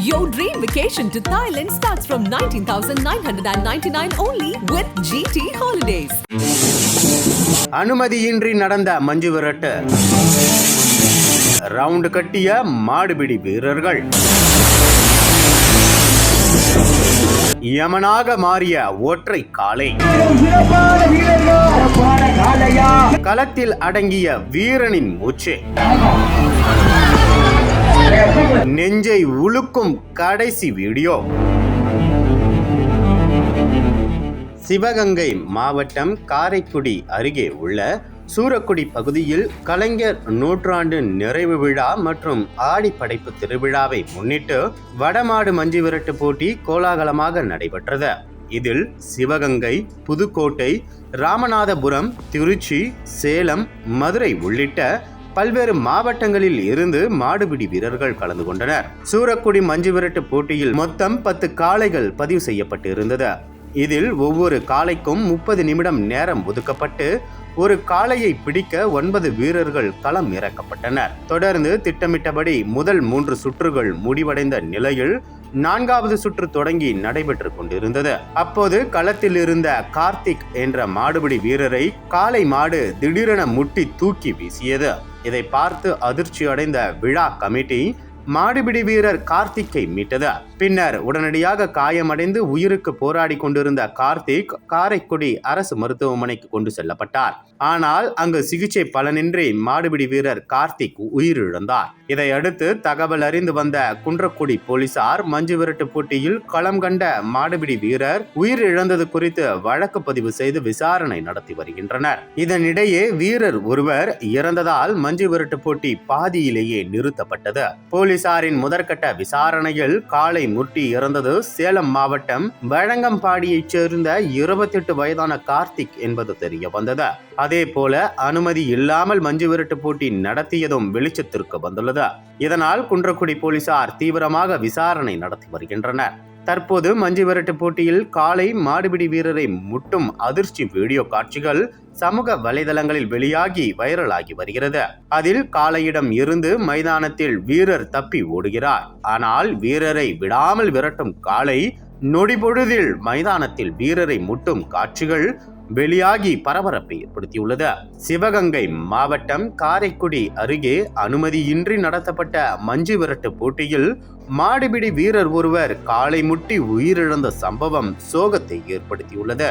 Your dream vacation to Thailand starts from 19,999 only with GT Holidays. அனுமதியின்றி நடந்த மஞ்சு விரட்டு. Round கட்டிய மாடுபிடி வீரர்கள். யமனாக மாறிய ஒற்றை காலை களத்தில் அடங்கிய வீரனின் மூச்சு. நெஞ்சை உலுக்கும் கடைசி வீடியோ. சிவகங்கை மாவட்டம் காரைக்குடி அருகே உள்ள சூரக்குடி பகுதியில் கலைஞர் நூற்றாண்டு நிறைவு விழா மற்றும் ஆடிப்படைப்பு திருவிழாவை முன்னிட்டு வடமாடு மஞ்சு விரட்டு போட்டி கோலாகலமாக நடைபெற்றது. இதில் சிவகங்கை புதுக்கோட்டை ராமநாதபுரம் திருச்சி சேலம் மதுரை உள்ளிட்ட பல்வேறு மாவட்டங்களில் இருந்து மாடுபிடி வீரர்கள் கலந்து கொண்டனர். சூரக்குடி மஞ்சு விரட்டு போட்டியில் மொத்தம் பத்து காளைகள் பதிவு செய்யப்பட்டு இருந்தது இதில் ஒவ்வொரு காளைக்கும் முப்பது நிமிடம் நேரம் ஒதுக்கப்பட்டு ஒரு காளையை பிடிக்க ஒன்பது வீரர்கள் களம் இறக்கப்பட்டனர். தொடர்ந்து திட்டமிட்டபடி முதல் மூன்று சுற்றுகள் முடிவடைந்த நிலையில் நான்காவது சுற்று தொடங்கி நடைபெற்று கொண்டிருந்தது. அப்போது களத்தில் இருந்த கார்த்திக் என்ற மாடுபிடி வீரரை காலை மாடு திடீரென முட்டி தூக்கி வீசியது. இதை பார்த்து அதிர்ச்சி அடைந்த விழா கமிட்டி மாடுபிடி வீரர் கார்த்திக்கை மீட்டது. பின்னர் உடனடியாக காயமடைந்து உயிருக்கு போராடி கொண்டிருந்த கார்த்திக் காரைக்குடி அரசு மருத்துவமனைக்கு கொண்டு செல்லப்பட்டார். ஆனால் அங்கு சிகிச்சை பலனின்றி மாடுபிடி வீரர் கார்த்திக் உயிரிழந்தார். இதையடுத்து தகவல் அறிந்து வந்த குன்றக்குடி போலீசார் மஞ்சு விரட்டு போட்டியில் களம் கண்ட மாடுபிடி வீரர் உயிரிழந்தது குறித்து வழக்கு பதிவு செய்து விசாரணை நடத்தி வருகின்றனர். இதனிடையே வீரர் ஒருவர் இறந்ததால் மஞ்சு விரட்டு போட்டி பாதியிலேயே நிறுத்தப்பட்டது. போலீஸ் போலீசாரின் முதற்கட்ட விசாரணையில் காலை முட்டி இறந்தது. சேலம் மாவட்டம் வழங்கம்பாடியைச் சேர்ந்த இருபத்தி எட்டு வயதான கார்த்திக் என்பது தெரிய வந்தது. அதே போல அனுமதி இல்லாமல் மஞ்சு விரட்டு போட்டி நடத்தியதும் வெளிச்சத்திற்கு வந்துள்ளது. இதனால் குன்றக்குடி போலீசார் தீவிரமாக விசாரணை நடத்தி வருகின்றனர். தற்போது மஞ்சு விரட்டு போட்டியில் காலை மாடுபிடி வீரரை முட்டும் அதிர்ச்சி வீடியோ காட்சிகள் சமூக வலைதளங்களில் வெளியாகி வைரலாகி வருகிறது. அதில் காளையிடம் இருந்து மைதானத்தில் வீரர் தப்பி ஓடுகிறார். ஆனால் வீரரை விடாமல் விரட்டும் காளை நொடிபொழுதில் மைதானத்தில் வீரரை முட்டும் காட்சிகள் வெளியாகி பரபரப்பை ஏற்படுத்தியுள்ளது. சிவகங்கை மாவட்டம் காரைக்குடி அருகே அனுமதியின்றி நடத்தப்பட்ட மஞ்சு விரட்டு போட்டியில் மாடுபிடி வீரர் ஒருவர் காலை முட்டி உயிரிழந்த சம்பவம் சோகத்தை ஏற்படுத்தியுள்ளது.